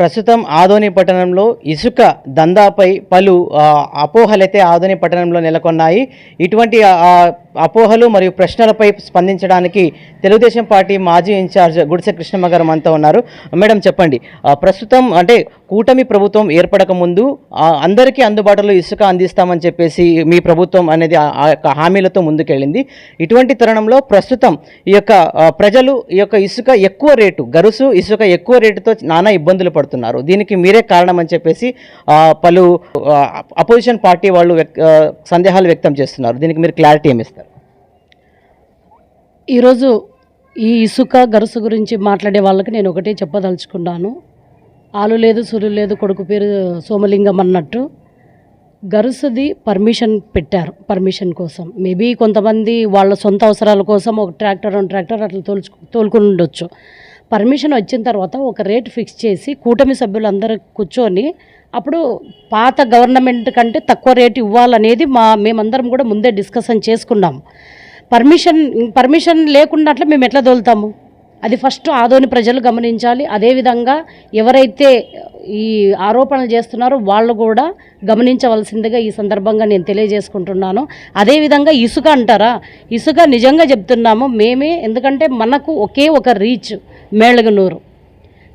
ప్రస్తుతం ఆదోని పట్టణంలో ఇసుక దందాపై పలు అపోహలైతే ఆదోని పట్టణంలో నెలకొన్నాయి. ఇటువంటి అపోహలు మరియు ప్రశ్నలపై స్పందించడానికి తెలుగుదేశం పార్టీ మాజీ ఇన్ఛార్జ్ గుడిసె కృష్ణమ్మ గారు మనతో ఉన్నారు. మేడం చెప్పండి ప్రస్తుతం అంటే కూటమి ప్రభుత్వం ఏర్పడక ముందు అందరికీ అందుబాటులో ఇసుక అందిస్తామని చెప్పేసి మీ ప్రభుత్వం అనేది ఆ- యొక్క హామీలతో ముందుకెళ్ళింది. ఇటువంటి తరుణంలో ప్రస్తుతం ఈ యొక్క ప్రజలు ఈ యొక్క ఇసుక ఎక్కువ రేటు గరుసు ఇసుక ఎక్కువ రేటుతో నానా ఇబ్బందులు పడుతున్నారు. దీనికి మీరే కారణం అని చెప్పేసి పలు అపోజిషన్ పార్టీ వాళ్ళు వ్యక్- సందేహాలు వ్యక్తం చేస్తున్నారు. దీనికి మీరు క్లారిటీ ఏమి ఇస్తారు? ఈరోజు ఈ ఇసుక గరుసు గురించి మాట్లాడే వాళ్ళకి నేను ఒకటే చెప్పదలుచుకున్నాను. ఆలు లేదు సులు లేదు కొడుకు పేరు సోమలింగం అన్నట్టు గరుసుది పర్మిషన్ పెట్టారు పర్మిషన్ కోసం. మేబీ కొంతమంది వాళ్ళ సొంత అవసరాల కోసం ఒక ట్రాక్టర్ రెండు ట్రాక్టర్ అట్లా తోల్చు తోలుకుని ఉండొచ్చు. పర్మిషన్ వచ్చిన తర్వాత ఒక రేట్ ఫిక్స్ చేసి కూటమి సభ్యులందరూ కూర్చొని అప్పుడు పాత గవర్నమెంట్ కంటే తక్కువ రేటు ఇవ్వాలనేది మా మేమందరం కూడా ముందే డిస్కషన్ చేసుకున్నాము. పర్మిషన్ పర్మిషన్ లేకున్నట్లు మేము ఎట్లా తోలుతాము? అది ఫస్ట్ ఆదోని ప్రజలు గమనించాలి. అదేవిధంగా ఎవరైతే ఈ ఆరోపణలు చేస్తున్నారో వాళ్ళు కూడా గమనించవలసిందిగా ఈ సందర్భంగా నేను తెలియజేసుకుంటున్నాను. అదేవిధంగా ఇసుక అంటారా? ఇసుక నిజంగా చెప్తున్నాము. మేమే ఎందుకంటే మనకు ఒకే ఒక రీచ్ మేళగనూరు.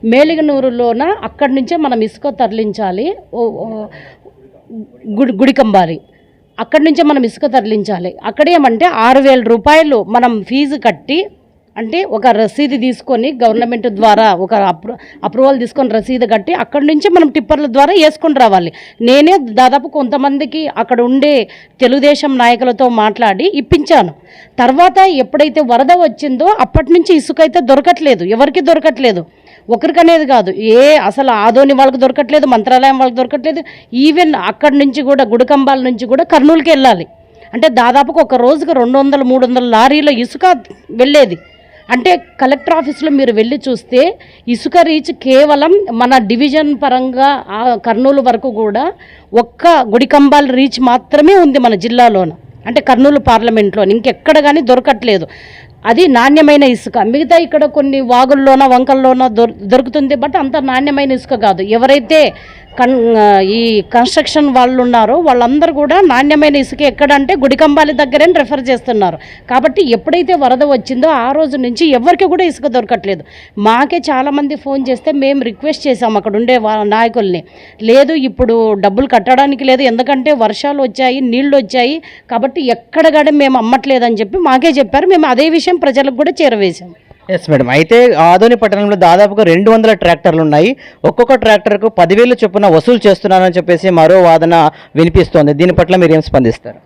మేలిగనూరులోన అక్కడి నుంచే మనం ఇసుక తరలించాలి. గుడి గుడికంబారి. అక్కడి నుంచే మనం ఇసుక తరలించాలి. అక్కడేమంటే ఆరు వేల రూపాయలు మనం ఫీజు కట్టి అంటే ఒక రసీదు తీసుకొని గవర్నమెంట్ ద్వారా ఒక అప్రూ అప్రూవల్ తీసుకొని రసీదు కట్టి అక్కడి నుంచి మనం టిప్పర్ల ద్వారా వేసుకొని రావాలి. నేనే దాదాపు కొంతమందికి అక్కడ ఉండే తెలుగుదేశం నాయకులతో మాట్లాడి ఇప్పించాను. తర్వాత ఎప్పుడైతే వరద వచ్చిందో అప్పటి నుంచి ఇసుక అయితే దొరకట్లేదు. ఎవరికి దొరకట్లేదు? ఒకరికనేది కాదు. ఏ అసలు ఆదోని వాళ్ళకి దొరకట్లేదు మంత్రాలయం వాళ్ళకి దొరకట్లేదు. ఈవెన్ అక్కడి నుంచి కూడా గుడికంబాల నుంచి కూడా కర్నూలుకి వెళ్ళాలి. అంటే దాదాపుగా ఒక రోజుకి రెండు వందల మూడు వందల లారీలో ఇసుక వెళ్ళేది. అంటే కలెక్టర్ ఆఫీస్లో మీరు వెళ్ళి చూస్తే ఇసుక రీచ్ కేవలం మన డివిజన్ పరంగా ఆ కర్నూలు వరకు కూడా ఒక్క గుడికంబాల రీచ్ మాత్రమే ఉంది మన జిల్లాలోన. అంటే కర్నూలు పార్లమెంట్లో ఇంకెక్కడ కానీ దొరకట్లేదు. అది నాణ్యమైన ఇసుక. మిగతా ఇక్కడ కొన్ని వాగుల్లోన వంకల్లోన దొరుకుతుంది. బట్ అంత నాణ్యమైన ఇసుక కాదు. ఎవరైతే కన్ ఈ కన్స్ట్రక్షన్ వాళ్ళు ఉన్నారో వాళ్ళందరూ కూడా నాణ్యమైన ఇసుక ఎక్కడంటే గుడికంబాలి దగ్గరే రెఫర్ చేస్తున్నారు. కాబట్టి ఎప్పుడైతే వరద వచ్చిందో ఆ రోజు నుంచి ఎవరికి కూడా ఇసుక దొరకట్లేదు. మాకే చాలామంది ఫోన్ చేస్తే మేము రిక్వెస్ట్ చేసాం అక్కడ ఉండే వా- నాయకుల్ని. లేదు ఇప్పుడు డబ్బులు కట్టడానికి లేదు ఎందుకంటే వర్షాలు వచ్చాయి నీళ్ళు వచ్చాయి. కాబట్టి ఎక్కడ కూడా మేము అమ్మట్లేదని చెప్పి మాకే చెప్పారు. మేము అదే విషయం ప్రజలకు కూడా చేరవేశాం. ఎస్ మేడం అయితే ఆదోని పట్టణంలో దాదాపుగా రెండు వందల ట్రాక్టర్లు ఉన్నాయి. ఒక్కొక్క ట్రాక్టర్కు పదివేలు చొప్పున వసూలు చేస్తున్నారని చెప్పేసి మరో వాదన వినిపిస్తోంది. దీని పట్ల మీరు ఏం స్పందిస్తారు?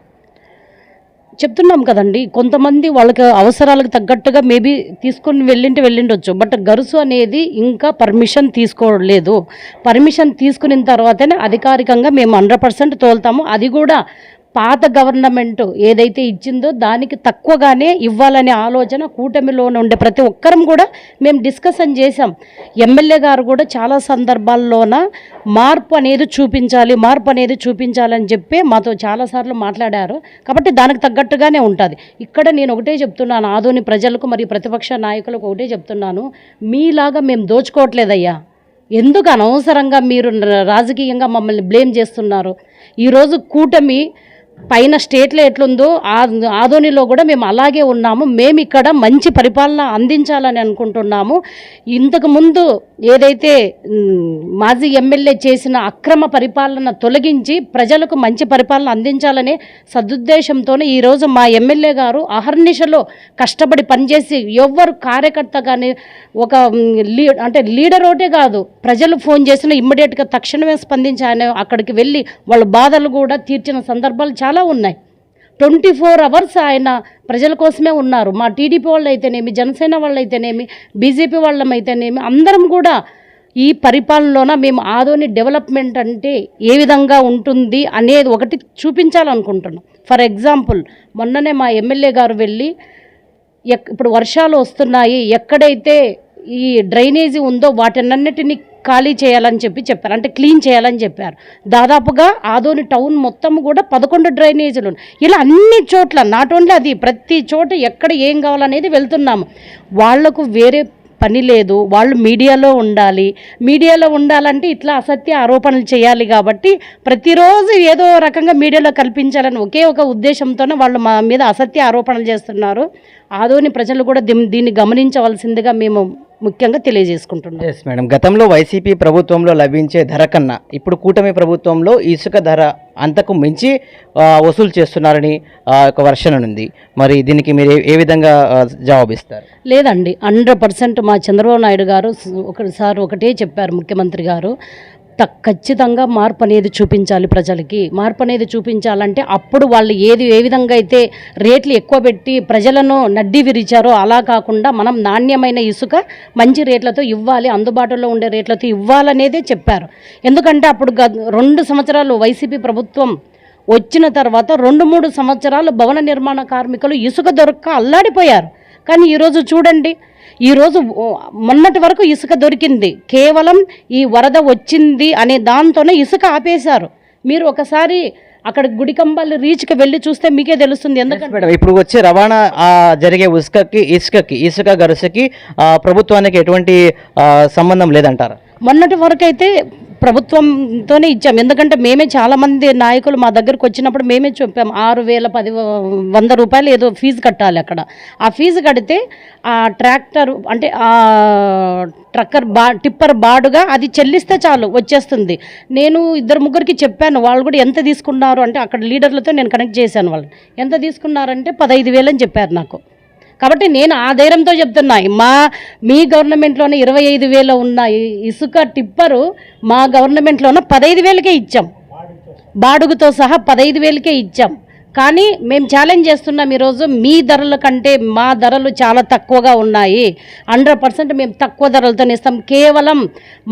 చెప్తున్నాం కదండి. కొంతమంది వాళ్ళకి అవసరాలకు తగ్గట్టుగా మేబీ తీసుకొని వెళ్ళింటే వెళ్ళిండొచ్చు. బట్ గరుసు అనేది ఇంకా పర్మిషన్ తీసుకోలేదు. పర్మిషన్ తీసుకున్న తర్వాతనే అధికారికంగా మేము హండ్రెడ్ పర్సెంట్ తోలుతాము. అది కూడా పాత గవర్నమెంట్ ఏదైతే ఇచ్చిందో దానికి తక్కువగానే ఇవ్వాలనే ఆలోచన కూటమిలో ఉండే ప్రతి ఒక్కరం కూడా మేము డిస్కషన్ చేసాం ఎమ్మెల్యే గారు కూడా చాలా సందర్భాల్లోన మార్పు అనేది చూపించాలి మార్పు అనేది చూపించాలని చెప్పి మాతో చాలాసార్లు మాట్లాడారు. కాబట్టి దానికి తగ్గట్టుగానే ఉంటుంది. ఇక్కడ నేను ఒకటే చెప్తున్నాను ఆదోని ప్రజలకు మరియు ప్రతిపక్ష నాయకులకు ఒకటే చెప్తున్నాను మీలాగా మేము దోచుకోవట్లేదయ్యా. ఎందుకు అనవసరంగా మీరు రాజకీయంగా మమ్మల్ని బ్లేమ్ చేస్తున్నారు? ఈరోజు కూటమి పైన స్టేట్లో ఎట్లుందో ఆ ఆదోనిలో కూడా మేము అలాగే ఉన్నాము. మేము ఇక్కడ మంచి పరిపాలన అందించాలని అనుకుంటున్నాము. ఇంతకుముందు ఏదైతే మాజీ ఎమ్మెల్యే చేసిన అక్రమ పరిపాలన తొలగించి ప్రజలకు మంచి పరిపాలన అందించాలనే సదుద్దేశంతోనే ఈరోజు మా ఎమ్మెల్యే గారు అహర్నిశలో కష్టపడి పనిచేసి ఎవ్వరు కార్యకర్త కానీ ఒక లీ అంటే లీడర్ ఒకటే కాదు ప్రజలు ఫోన్ చేసిన ఇమ్మీడియట్గా తక్షణమే స్పందించి ఆయన అక్కడికి వెళ్ళి వాళ్ళ బాధలు కూడా తీర్చిన సందర్భాలు చాలా చాలా ఉన్నాయి. ట్వంటీ ఫోర్ అవర్స్ ఆయన ప్రజల కోసమే ఉన్నారు. మా టీడీపీ వాళ్ళు అయితేనేమి జనసేన వాళ్ళు అయితేనేమి బీజేపీ వాళ్ళం అయితేనేమి అందరం కూడా ఈ పరిపాలనలోన మేము ఆదోని డెవలప్మెంట్ అంటే ఏ విధంగా ఉంటుంది అనేది ఒకటి చూపించాలనుకుంటున్నాం. ఫర్ ఎగ్జాంపుల్ మొన్ననే మా ఎమ్మెల్యే గారు వెళ్ళి ఎక్ ఇప్పుడు వర్షాలు వస్తున్నాయి ఎక్కడైతే ఈ డ్రైనేజీ ఉందో వాటినన్నిటినీ ఖాళీ చేయాలని చెప్పి చెప్పారు. అంటే క్లీన్ చేయాలని చెప్పారు. దాదాపుగా ఆదోని టౌన్ మొత్తం కూడా పదకొండు డ్రైనేజీలు ఇలా అన్ని చోట్ల నాట్ ఓన్లీ అది ప్రతి చోట ఎక్కడ ఏం కావాలనేది వెళ్తున్నాము. వాళ్ళకు వేరే పని లేదు. వాళ్ళు మీడియాలో ఉండాలి. మీడియాలో ఉండాలంటే ఇట్లా అసత్య ఆరోపణలు చేయాలి కాబట్టి ప్రతిరోజు ఏదో రకంగా మీడియాలో కల్పించాలని ఒకే ఒక ఉద్దేశంతోనే వాళ్ళు మా మీద అసత్య ఆరోపణలు చేస్తున్నారు. ఆదోని ప్రజలు కూడా దీన్ని దీన్ని గమనించవలసిందిగా మేము ముఖ్యంగా తెలియజేసుకుంటున్నాం. ఎస్ మేడం గతంలో వైసీపీ ప్రభుత్వంలో లభించే ధర కన్నా ఇప్పుడు కూటమి ప్రభుత్వంలో ఇసుక ధర అంతకు మించి వసూలు చేస్తున్నారని ఒక వర్షన్ ఉంది. మరి దీనికి మీరు ఏ- విధంగా జవాబిస్తారు? లేదండి. హండ్రెడ్ పర్సెంట్ మా చంద్రబాబు నాయుడు గారు ఒకసారి ఒకటే చెప్పారు ముఖ్యమంత్రి గారు. ఖచ్చితంగా మార్పు అనేది చూపించాలి ప్రజలకి. మార్పు అనేది చూపించాలంటే అప్పుడు వాళ్ళు ఏది ఏ విధంగా అయితే రేట్లు ఎక్కువ పెట్టి ప్రజలను నడ్డి విరిచారో అలా కాకుండా మనం నాణ్యమైన ఇసుక మంచి రేట్లతో ఇవ్వాలి అందుబాటులో ఉండే రేట్లతో ఇవ్వాలనేదే చెప్పారు. ఎందుకంటే అప్పుడు గ- రెండు సంవత్సరాలు వైసీపీ ప్రభుత్వం వచ్చిన తర్వాత రెండు మూడు సంవత్సరాలు భవన నిర్మాణ కార్మికులు ఇసుక దొరక్క అల్లాడిపోయారు. కానీ ఈరోజు చూడండి ఈరోజు మొన్నటి వరకు ఇసుక దొరికింది. కేవలం ఈ వరద వచ్చింది అనే దాంతోనే ఇసుక ఆపేశారు. మీరు ఒకసారి అక్కడ గుడికంబాలి రీచ్కి వెళ్ళి చూస్తే మీకే తెలుస్తుంది. ఎందుకంటే మేడం ఇప్పుడు వచ్చే రవాణా జరిగే ఉసుకకి ఇసుకకి ఇసుక గరుసకి ఆ, ప్రభుత్వానికి ఎటువంటి సంబంధం లేదంటారా? మొన్నటి వరకు అయితే ప్రభుత్వంతోనే ఇచ్చాం. ఎందుకంటే మేమే చాలామంది నాయకులు మా దగ్గరకు వచ్చినప్పుడు మేమే చెప్పాం ఆరు వేల పది వంద రూపాయలు ఏదో ఫీజు కట్టాలి అక్కడ. ఆ ఫీజు కడితే ఆ ట్రాక్టర్ అంటే ఆ ట్రక్కర్ బా టిప్పర్ బాడుగా అది చెల్లిస్తే చాలు వచ్చేస్తుంది. నేను ఇద్దరు ముగ్గురికి చెప్పాను వాళ్ళు కూడా ఎంత తీసుకున్నారు అంటే అక్కడ లీడర్లతో నేను కనెక్ట్ చేశాను వాళ్ళు ఎంత తీసుకున్నారంటే పదహైదు వేలు అని చెప్పారు నాకు. కాబట్టి నేను ఆ ధైర్యంతో చెప్తున్నా మా మీ గవర్నమెంట్లోనే ఇరవై ఐదు వేలు ఉన్న ఇసుక టిప్పరు మా గవర్నమెంట్లోనే పదహైదు వేలకే ఇచ్చాం. బాడుగుతో సహా పదహైదు వేలకే ఇచ్చాం. కానీ మేము ఛాలెంజ్ చేస్తున్నాం ఈరోజు మీ ధరల కంటే మా ధరలు చాలా తక్కువగా ఉన్నాయి. హండ్రెడ్ పర్సెంట్ మేము తక్కువ ధరలతోనే ఇస్తాం కేవలం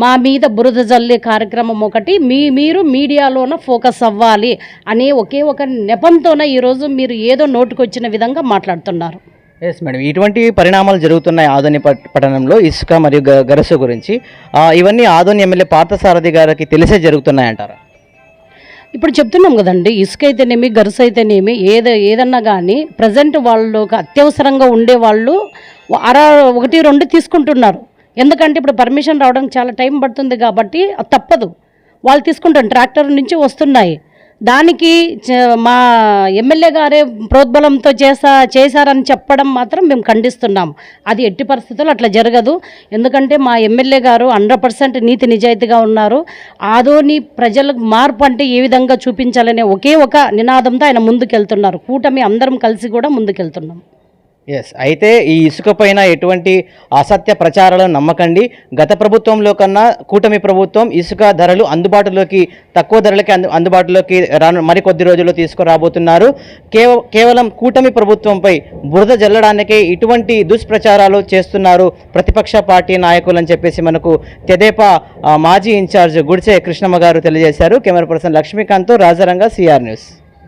మా మీద బురద జల్లే కార్యక్రమం ఒకటి మీ మీరు మీడియాలోన ఫోకస్ అవ్వాలి అనే ఒకే ఒక నెపంతోనే ఈరోజు మీరు ఏదో నోటుకొచ్చిన విధంగా మాట్లాడుతున్నారు. ఎస్ మేడం ఇటువంటి పరిణామాలు జరుగుతున్నాయి ఆదోని పట్టణంలో ఇసుక మరియు గ- గరసు గురించి. ఇవన్నీ ఆదోని ఎమ్మెల్యే పార్థసారథి గారికి తెలిసే జరుగుతున్నాయంటారా? ఇప్పుడు చెప్తున్నాం కదండి ఇసుక అయితేనేమి గరుసు అయితేనేమి ఏద ఏదన్నా కానీ ప్రజెంట్ వాళ్ళు అత్యవసరంగా ఉండే వాళ్ళు అర ఒకటి రెండు తీసుకుంటున్నారు. ఎందుకంటే ఇప్పుడు పర్మిషన్ రావడానికి చాలా టైం పడుతుంది కాబట్టి తప్పదు. వాళ్ళు తీసుకుంటారు ట్రాక్టర్ నుంచి వస్తున్నాయి. దానికి చ- మా ఎమ్మెల్యే గారే ప్రోద్బలంతో చేసా చేశారని చెప్పడం మాత్రం మేము ఖండిస్తున్నాం. అది ఎట్టి పరిస్థితుల్లో అట్లా జరగదు. ఎందుకంటే మా ఎమ్మెల్యే గారు హండ్రెడ్ పర్సెంట్ నీతి నిజాయితీగా ఉన్నారు. ఆదోని ప్రజలకు మార్పు అంటే ఏ విధంగా చూపించాలనే ఒకే ఒక నినాదంతో ఆయన ముందుకెళ్తున్నారు. కూటమి అందరం కలిసి కూడా ముందుకెళ్తున్నాం. ఎస్ అయితే ఈ ఇసుక పైన ఎటువంటి అసత్య ప్రచారాలను నమ్మకండి. గత ప్రభుత్వంలో కన్నా కూటమి ప్రభుత్వం ఇసుక ధరలు అందుబాటులోకి తక్కువ ధరలకి అందు అందుబాటులోకి రాను మరికొద్ది రోజుల్లో తీసుకురాబోతున్నారు. కేవ కేవలం కూటమి ప్రభుత్వంపై బురద జల్లడానికే ఇటువంటి దుష్ప్రచారాలు చేస్తున్నారు ప్రతిపక్ష పార్టీ నాయకులు అని చెప్పేసి మనకు తెదేపా మాజీ ఇన్ఛార్జ్ గుడిసె కృష్ణమ్మ గారు తెలియజేశారు. Camera person Lakshmikanth Rajaranga CR news.